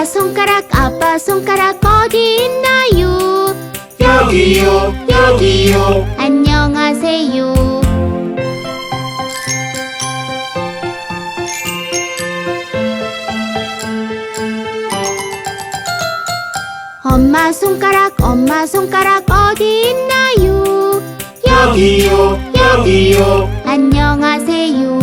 엄마 손가락 아빠 손가락 어디 있나요? 여기요 여기요 안녕하세요. 엄마 손가락 엄마 손가락 어디 있나요? 여기요 여기요 안녕하세요.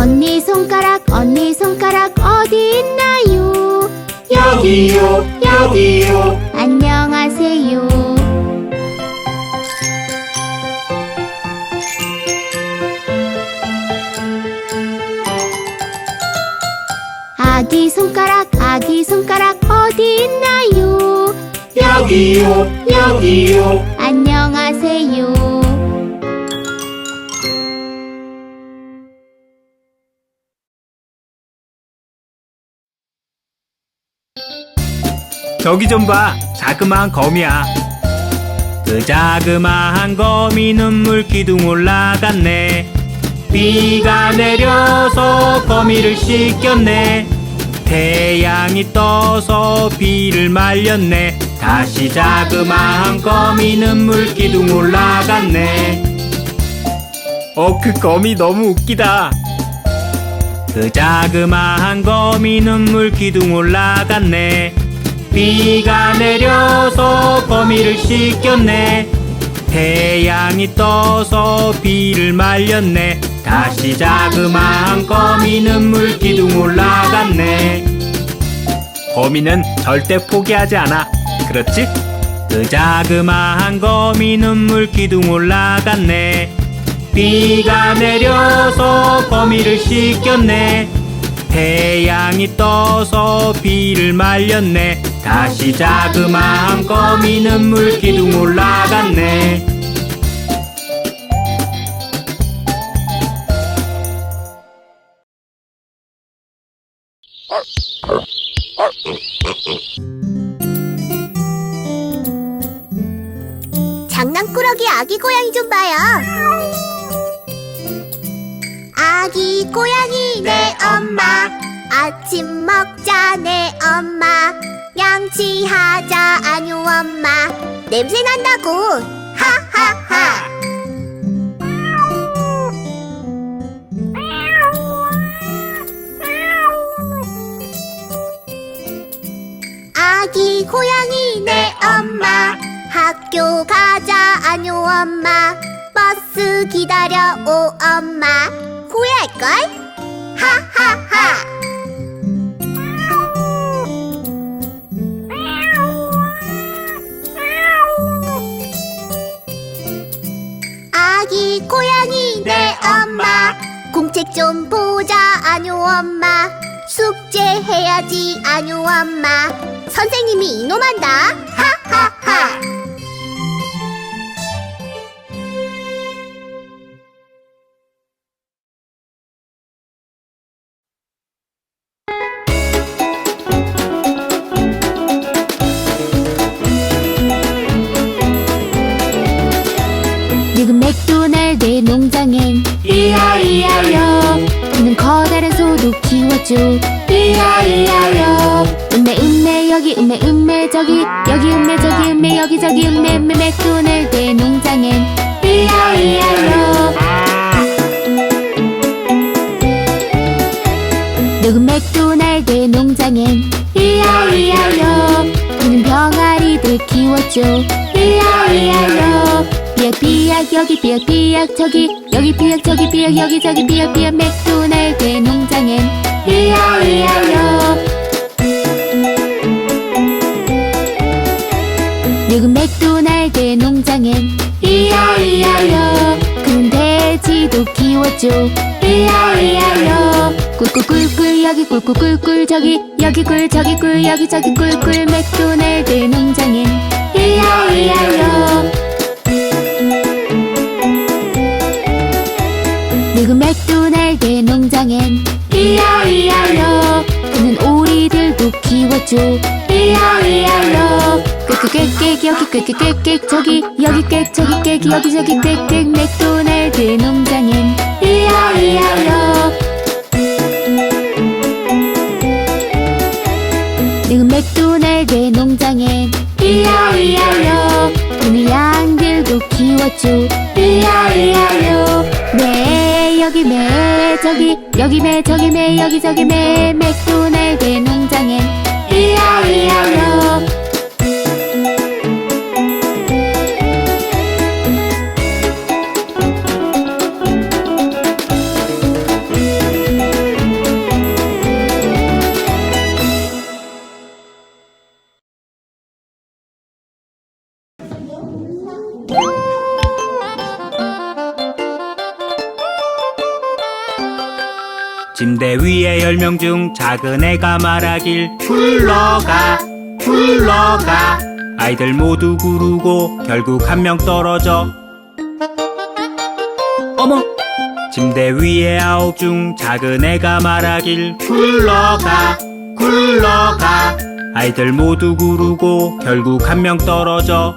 언니 손가락 언니 손가락 어디 있나요? 여기요 여기요 안녕하세요. 아기 손가락 아기 손가락 어디 있나요? 여기요 여기요 저기 좀 봐. 자그마한 거미야. 그 자그마한 거미 눈물 기둥 올라갔네. 비가 내려서 거미를 씻겼네. 태양이 떠서 비를 말렸네. 다시 자그마한 거미 눈물 기둥 올라갔네. 어, 그 거미 너무 웃기다. 그 자그마한 거미 눈물 기둥 올라갔네. 비가 내려서 거미를 씻겼네. 태양이 떠서 비를 말렸네. 다시 자그마한 거미 눈물 기둥 올라갔네. 거미는 절대 포기하지 않아. 그렇지? 그 자그마한 거미 눈물 기둥 올라갔네. 비가 내려서 거미를 씻겼네. 태양이 떠서 비를 말렸네. 다시 자그마한 거미 눈물 기둥 올라갔네. 장난꾸러기 아기 고양이 좀 봐요. 아기 고양이 내 엄마. 아침 먹자 내 엄마. 양치하자 아뉴 엄마. 냄새 난다고. 하하하. 아기 고양이 내 엄마. 학교 가자 아뇨 엄마. 버스 기다려 오 엄마 후회할걸? 하하하. 아기 고양이 내 엄마. 공책 좀 보자 아뇨 엄마. 숙제 해야지 아뇨 엄마. 선생님이 이놈한다. 하하하 늙은 맥도날드의 농장엔. 이하이하여 그는 커다란 소도 키웠죠. 이하이하여 음메 음메 여기 음메 음메 저기. 여기 음메 저기 음메 여기 저기 음메 음메 맥도날드의 농장엔. 이하이하여 늙은 맥도날드의 농장엔. 이하이하여 그는 병아리들 키웠죠. 이하이하여 삐약 삐약 여기 삐약 삐약 저기. 여기 삐약 저기 삐약 여기 저기 삐약 삐약. 맥도날드의 농장엔 이하이하여 늙은 맥도날드의 농장엔 이하이하여 그는 돼지도 키웠죠. 이하이하여 꿀꿀꿀꿀 여기 꿀꿀꿀꿀 저기. 여기 꿀 저기 꿀 여기 저기 꿀꿀 맥도날드 농장 키웠죠 이야 이야요. 꽥꽥꽥꽥 여기 꽥꽥꽥꽥 저기 여기 꽥 저기 꽥 여기 저기 꽥꽥 맥도날드 농장엔 이야 이야요. 늙은 맥도날드 농장엔 이야이야요. 그는 양들도 키웠죠 이야이야요. 네 여기 매 저기 여기 매 저기 매 여기 저기 매 맥도날드 농장엔 이야이야요 침대 위에 열 명 중 작은 애가 말하길 굴러가 굴러가. 아이들 모두 구르고 결국 한 명 떨어져. 어머! 침대 위에 아홉 중 작은 애가 말하길 굴러가 굴러가. 아이들 모두 구르고 결국 한 명 떨어져.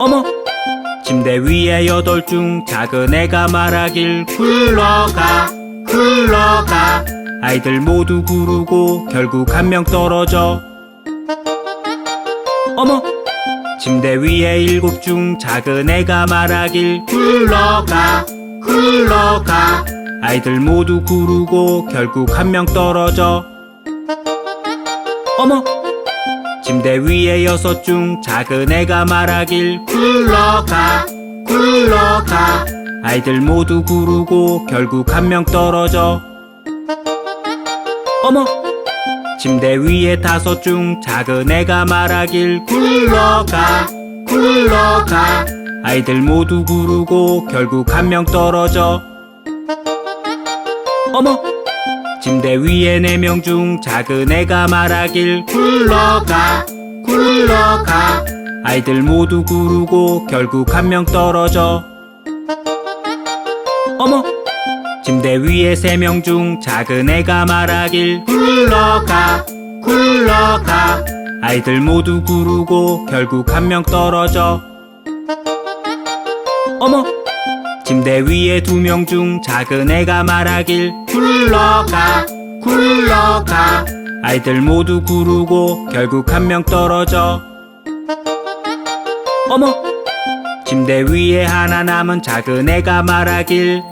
어머 침대 위에 여덟 중 작은 애가 말하길 굴러가 굴러가. 아이들 모두 구르고 결국 한 명 떨어져. 어머! 침대 위에 일곱 중 작은 애가 말하길 굴러가 굴러가. 아이들 모두 구르고 결국 한 명 떨어져. 어머 침대 위에 여섯 중 작은 애가 말하길 굴러가 굴러가. 아이들 모두 구르고 결국 한 명 떨어져. 어머! 침대 위에 다섯 중 작은 애가 말하길 굴러가 굴러가. 아이들 모두 구르고 결국 한 명 떨어져. 어머 침대 위에 네 명 중 작은 애가 말하길 굴러가 굴러가. 아이들 모두 구르고 결국 한 명 떨어져. 어머! 침대 위에 세 명 중 작은 애가 말하길 굴러가 굴러가. 아이들 모두 구르고 결국 한 명 떨어져. 어머 침대 위에 두 명 중 작은 애가 말하길 굴러가 굴러가. 아이들 모두 구르고 결국 한 명 떨어져. 어머! 침대 위에 하나 남은 작은 애가 말하길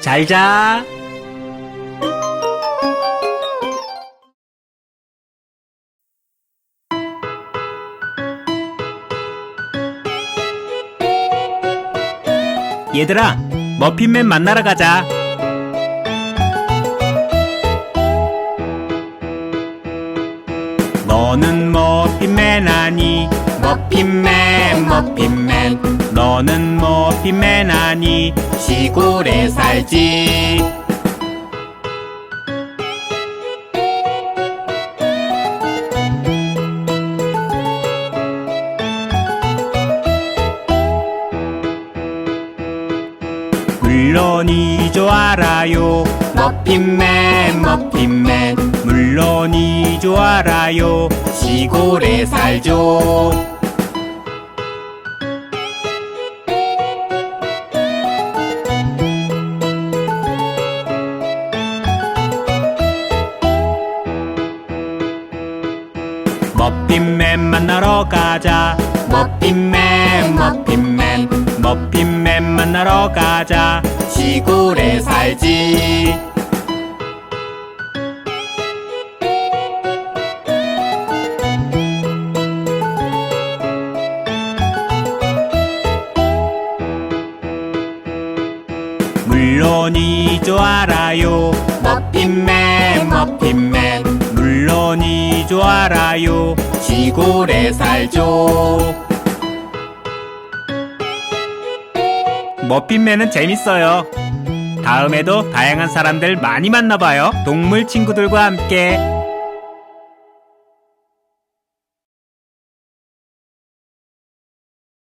잘자 얘들아 머핀맨 만나러 가자. 너는 머핀맨 아니 머핀맨 머핀맨. 너는 머핀맨 아니 시골에 살지 물론이죠 알아요. 머핀맨 머핀맨 물론이죠 알아요. 시골에 살죠. 머핀맨 만나러 가자. 머핀맨 머핀맨 머핀맨 만나러 가자 시골에 살지. 물론이죠 알아요. 머핀맨 머핀맨. 물론이죠 알아요. 시골에 살죠 머핀맨은 재밌어요 다음에도 다양한 사람들 많이 만나봐요. 동물 친구들과 함께.